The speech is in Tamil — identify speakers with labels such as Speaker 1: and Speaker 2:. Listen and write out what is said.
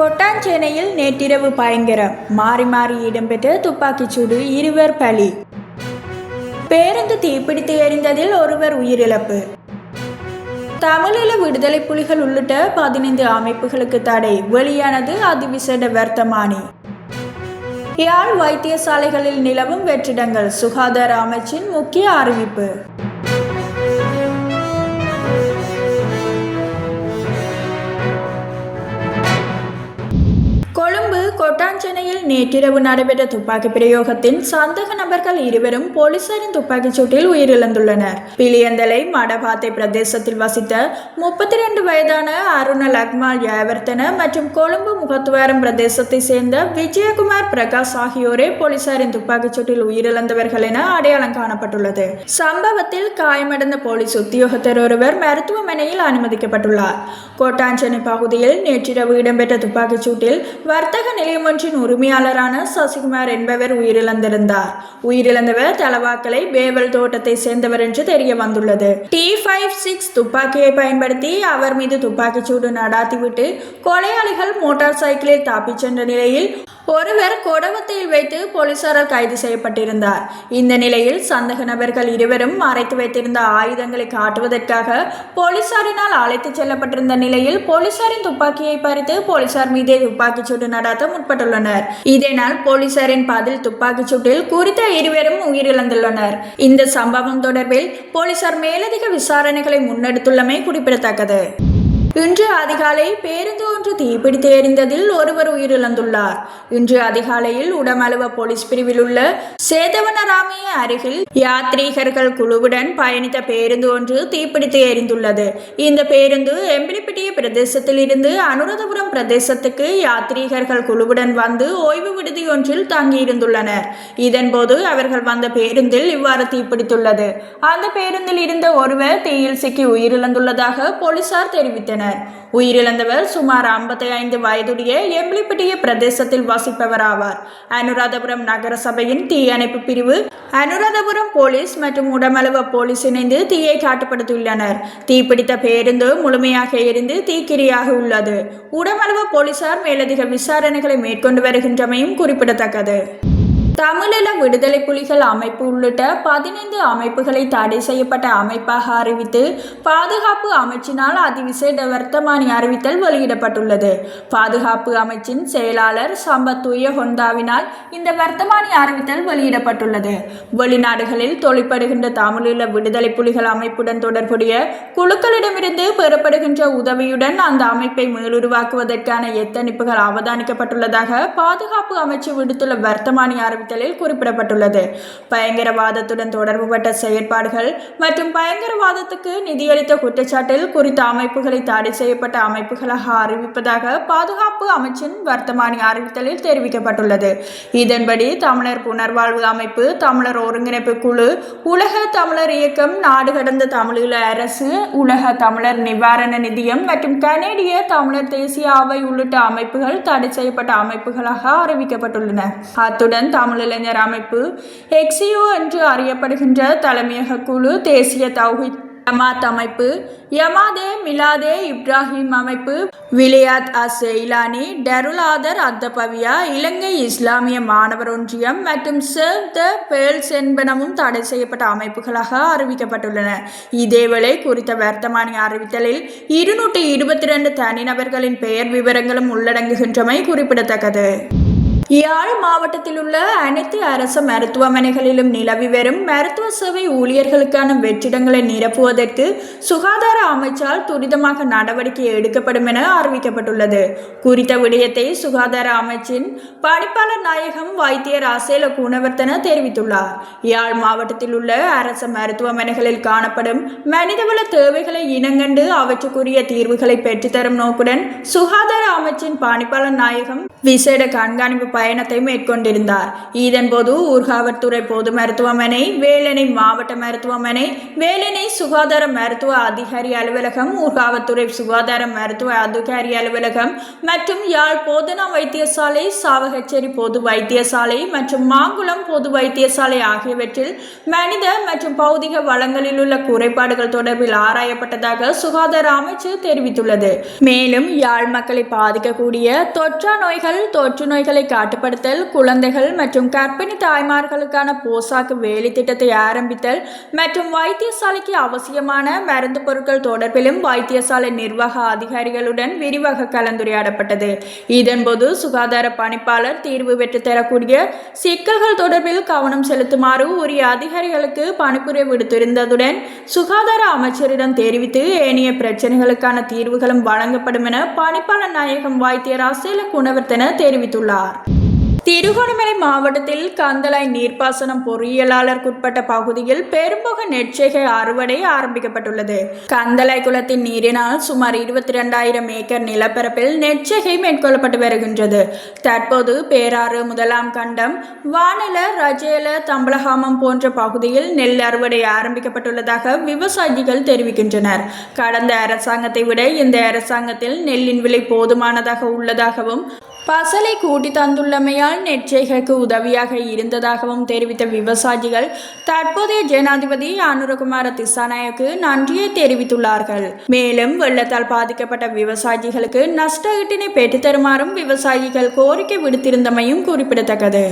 Speaker 1: கொட்டாஞ்சேனையில் நேற்றிரவு பயங்கரம். மாறி மாறி இடம்பெற்ற துப்பாக்கிச்சூடு இருவர் பலி. பேருந்து தீப்பிடித்து எரிந்ததில் ஒருவர் உயிரிழப்பு. தமிழீழ விடுதலை புலிகள் உள்ளிட்ட பதினைந்து அமைப்புகளுக்கு தடை. வெளியானது அதிவிசேட வர்த்தமானி. யாழ் வைத்தியசாலைகளில் நிலவும் வெற்றிடங்கள். சுகாதார அமைச்சின் முக்கிய அறிவிப்பு. கொழும்பு கொட்டாஞ்சனையில் நேற்றிரவு நடைபெற்ற துப்பாக்கி பிரயோகத்தின் சந்தேக நபர்கள் இருவரும் போலீசாரின் துப்பாக்கிச் சூட்டில் உயிரிழந்துள்ளனர் பிலியந்தலை மடபாத்தை பிரதேசத்தில் வசித்த முப்பத்தி ரெண்டு வயதான அருண லக்மால் யாவர்த்தன மற்றும் கொழும்பு முகத்துவாரம் பிரதேசத்தை சேர்ந்த விஜயகுமார் பிரகாஷ் ஆகியோரே போலீசாரின் துப்பாக்கிச் சூட்டில் உயிரிழந்தவர்கள் என அடையாளம் காணப்பட்டுள்ளது சம்பவத்தில் காயமடைந்த போலீஸ் உத்தியோகத்தர் ஒருவர் மருத்துவமனையில் அனுமதிக்கப்பட்டுள்ளார் கோட்டாஞ்சனை பகுதியில் நேற்றிரவு இடம்பெற்ற துப்பாக்கிச் சூட்டில் வர்த்தக நிலை ஒன்றின் உரிமையாளரான சசிகுமார் என்பவர் உயிரிழந்திருந்தார். உயிரிழந்தவர் தலவாக்கலை பேவல் தோட்டத்தை சேர்ந்தவர் என்று தெரிய வந்துள்ளது டி ஃபைவ் சிக்ஸ் துப்பாக்கியை பயன்படுத்தி அவர் மீது துப்பாக்கிச்சூடு நடாத்திவிட்டு கொலையாளிகள் மோட்டார் சைக்கிளில் தாப்பிச் சென்ற நிலையில் ஒருவர் கொடவத்தையில் வைத்து போலீசாரால் கைது செய்யப்பட்டிருந்தார். இந்த நிலையில் சந்தக நபர்கள் இருவரும் மறைத்து வைத்திருந்த ஆயுதங்களை காட்டுவதற்காக போலீசாரினால் அழைத்துச் செல்லப்பட்டிருந்த நிலையில் போலீசாரின் துப்பாக்கியை பறித்து போலீசார் மீதே துப்பாக்கிச் சூடு நடாத்த முற்பட்டுள்ளனர். இதனால் போலீசாரின் பதில் துப்பாக்கிச் சூட்டில் குறித்த இருவரும் உயிரிழந்துள்ளனர். இந்த சம்பவம் தொடர்பில் போலீசார் மேலதிக விசாரணைகளை முன்னெடுத்துள்ளமை குறிப்பிடத்தக்கது. இன்று அதிகாலை பேருந்து ஒன்று தீப்பிடித்து எரிந்ததில் ஒருவர் உயிரிழந்துள்ளார். இன்று அதிகாலையில் உடமலுவ போலீஸ் பிரிவில் உள்ள சேதவனராமிய அருகில் யாத்ரீகர்கள் குழுவுடன் பயணித்த பேருந்து ஒன்று தீப்பிடித்து எரிந்துள்ளது. இந்த பேருந்து எம்பிலிப்பிட்டிய பிரதேசத்தில் இருந்து அனுராதபுரம் பிரதேசத்துக்கு யாத்ரீகர்கள் குழுவுடன் வந்து ஓய்வு விடுதி ஒன்றில் தங்கியிருந்துள்ளனர். இதன்போது அவர்கள் வந்த பேருந்தில் இவ்வாறு தீப்பிடித்துள்ளது. அந்த பேருந்தில் இருந்த ஒருவர் தீயில் சிக்கி உயிரிழந்துள்ளதாக போலீசார் தெரிவித்தனர். உயிரிழந்தவர் சுமார் ஐம்பத்தி ஐந்து வயதுடைய எம்லிப்பட்டிய பிரதேசத்தில் வசிப்பவர் ஆவார் அனுராதபுரம் நகரசபையின் தீயணைப்பு பிரிவு அனுராதபுரம் போலீஸ் மற்றும் உடமளவ போலீஸ் இணைந்து தீயை காட்டுப்படுத்தியுள்ளனர். தீப்பிடித்த பேருந்து முழுமையாக எரிந்து தீக்கிரியாக உள்ளது. உடமளவ போலீசார் மேலதிக விசாரணைகளை மேற்கொண்டு வருகின்றமையும் குறிப்பிடத்தக்கது. தமிழீழ விடுதலை புலிகள் அமைப்பு உள்ளிட்ட பதினைந்து அமைப்புகளை தடை செய்யப்பட்ட அமைப்பாக அறிவித்து பாதுகாப்பு அமைச்சினால் அதிவிசேட வர்த்தமானி அறிவித்தல் வெளியிடப்பட்டுள்ளது. பாதுகாப்பு அமைச்சின் செயலாளர் சம்பத் துய இந்த வர்த்தமானி அறிவித்தல் வெளியிடப்பட்டுள்ளது. வெளிநாடுகளில் தொழிற்படுகின்ற தமிழீழ விடுதலை புலிகள் அமைப்புடன் தொடர்புடைய குழுக்களிடமிருந்து பெறப்படுகின்ற உதவியுடன் அந்த அமைப்பை மேலுருவாக்குவதற்கான எத்தனிப்புகள் அவதானிக்கப்பட்டுள்ளதாக பாதுகாப்பு அமைச்சு விடுத்துள்ள வர்த்தமானி அறிவித்தலில் குறிப்பிடப்பட்டுள்ளது. பயங்கரவாதத்துடன் தொடர்புபட்ட செயற்பாடுகள் மற்றும் பயங்கரவாதத்துக்கு நிதியளித்த குற்றச்சாட்டில் குறித்த அமைப்புகளை தடை செய்யப்பட்ட அமைப்புகளாக அறிவிப்பதாக பாதுகாப்பு அமைச்சின் வர்த்தமானி அறிவித்தலில் தெரிவிக்கப்பட்டுள்ளது. இதன்படி தமிழர் புனர்வாழ்வு அமைப்பு தமிழர் ஒருங்கிணைப்பு குழு உலக தமிழர் இயக்கம் நாடு கடந்த தமிழீழ அரசு உலக தமிழர் நிவாரண நிதியம் மற்றும் கனேடிய தமிழர் தேசிய அவை உள்ளிட்ட அமைப்புகள் தடை செய்யப்பட்ட அமைப்புகளாக அறிவிக்கப்பட்டுள்ளன. அத்துடன் தமிழிளைஞர் அமைப்பு எக்ஸியோ என்று அறியப்படுகின்ற தலைமையக குழு தேசிய தௌஹித் ஜமாத் அமைப்பு யமாதே மிலாதே இப்ராஹிம் அமைப்பு விலையாத் அஸ் இலானி அத்தபவியா இலங்கை இஸ்லாமிய மாணவர் ஒன்றியம் மற்றும் சேவ் த பேர்ல்ஸ் என்பனவும் தடை செய்யப்பட்ட அமைப்புகளாக அறிவிக்கப்பட்டுள்ளன. இதேவேளை குறித்த வர்த்தமானி அறிவித்தலில் இருநூற்றி இருபத்தி ரெண்டு தனிநபர்களின் பெயர் விவரங்களும் உள்ளடங்குகின்றமை குறிப்பிடத்தக்கது. யாழ் மாவட்டத்தில் உள்ள அனைத்து அரசு மருத்துவமனைகளிலும் நிலவி வரும் மருத்துவ சேவை ஊழியர்களுக்கான வெற்றிடங்களை நிரப்புவதற்கு சுகாதார அமைச்சால் துரிதமாக நடவடிக்கை எடுக்கப்படும் என அறிவிக்கப்பட்டுள்ளது. குறித்த விடயத்தை சுகாதார அமைச்சின் பணிப்பாளர் நாயகம் வைத்தியர் அசேல குணவர்த்தன தெரிவித்துள்ளார். யாழ் மாவட்டத்தில் உள்ள அரசு மருத்துவமனைகளில் காணப்படும் மனிதவள தேவைகளை இனங்கண்டு அவற்றுக்குரிய தீர்வுகளை பெற்றுத்தரும் நோக்குடன் சுகாதார அமைச்சின் பணிப்பாளர் நாயகம் விசேட கண்காணிப்பு பயணத்தை மேற்கொண்டிருந்தார். இதன்போது ஊர்காவற்துறை பொது மருத்துவமனை வேலனை மாவட்ட மருத்துவமனை வேலனை சுகாதார மருத்துவ அதிகாரி அலுவலகம் ஊர்காவத்துறை சுகாதார மருத்துவ அதிகாரி அலுவலகம் மற்றும் யாழ் போதனா வைத்தியசாலை சாவகச்சேரி பொது வைத்தியசாலை மற்றும் மாங்குளம் பொது வைத்தியசாலை ஆகியவற்றில் மனித மற்றும் பௌதிக வளங்களில் உள்ள குறைபாடுகள் தொடர்பில் ஆராயப்பட்டதாக சுகாதார அமைச்சு தெரிவித்துள்ளது. மேலும் யாழ் மக்களை பாதிக்கக்கூடிய தொற்றா நோய்கள் தொற்று நோய்களை கட்டுப்படுத்தல் குழந்தைகள் மற்றும் கர்ப்பிணி தாய்மார்களுக்கான போசாக்கு வேலை திட்டத்தை ஆரம்பித்தல் மற்றும் வைத்தியசாலைக்கு அவசியமான மருந்து பொருட்கள் தொடர்பிலும் வைத்தியசாலை நிர்வாக அதிகாரிகளுடன் விரிவாக கலந்துரையாடப்பட்டது. இதன்போது சுகாதார பணிப்பாளர் தீர்வு பெற்று தரக்கூடிய சிக்கல்கள் தொடர்பில் கவனம் செலுத்துமாறு உரிய அதிகாரிகளுக்கு பணிப்புரை விடுத்திருந்ததுடன் சுகாதார அமைச்சரிடம் தெரிவித்து ஏனைய பிரச்சனைகளுக்கான தீர்வுகளும் வழங்கப்படும் என பணிப்பாளர் நாயகம் வைத்தியர் அசேல குணவர்த்தன தெரிவித்துள்ளார். திருகோணமலை மாவட்டத்தில் கந்தளாய் நீர்ப்பாசனம் பொறியியலாளருக்குட்பட்ட பகுதியில் பெரும்பக நெற்செய்கை அறுவடை ஆரம்பிக்கப்பட்டுள்ளது. கந்தளாய் குளத்தின் நீரினால் சுமார் இருபத்தி ரெண்டாயிரம் ஏக்கர் நிலப்பரப்பில் நெற்செய்கை மேற்கொள்ளப்பட்டு வருகின்றது. தற்போது பேராறு முதலாம் கண்டம் வானில ரஜேல தம்பலகாமம் போன்ற பகுதியில் நெல் அறுவடை ஆரம்பிக்கப்பட்டுள்ளதாக விவசாயிகள் தெரிவிக்கின்றனர். கடந்த அரசாங்கத்தை விட இந்த அரசாங்கத்தில் நெல்லின் விலை போதுமானதாக உள்ளதாகவும் பசலை கூட்டி தந்துள்ளமையால் நெற்செய்கைக்கு உதவியாக இருந்ததாகவும் தெரிவித்த விவசாயிகள் தற்போதைய ஜனாதிபதி அனுரகுமார திசாநாயக்கு நன்றியை தெரிவித்துள்ளார்கள். மேலும் வெள்ளத்தால் பாதிக்கப்பட்ட விவசாயிகளுக்கு நஷ்ட ஈட்டினை பெற்றுத்தருமாறும் விவசாயிகள் கோரிக்கை விடுத்திருந்தமையும் குறிப்பிடத்தக்கது.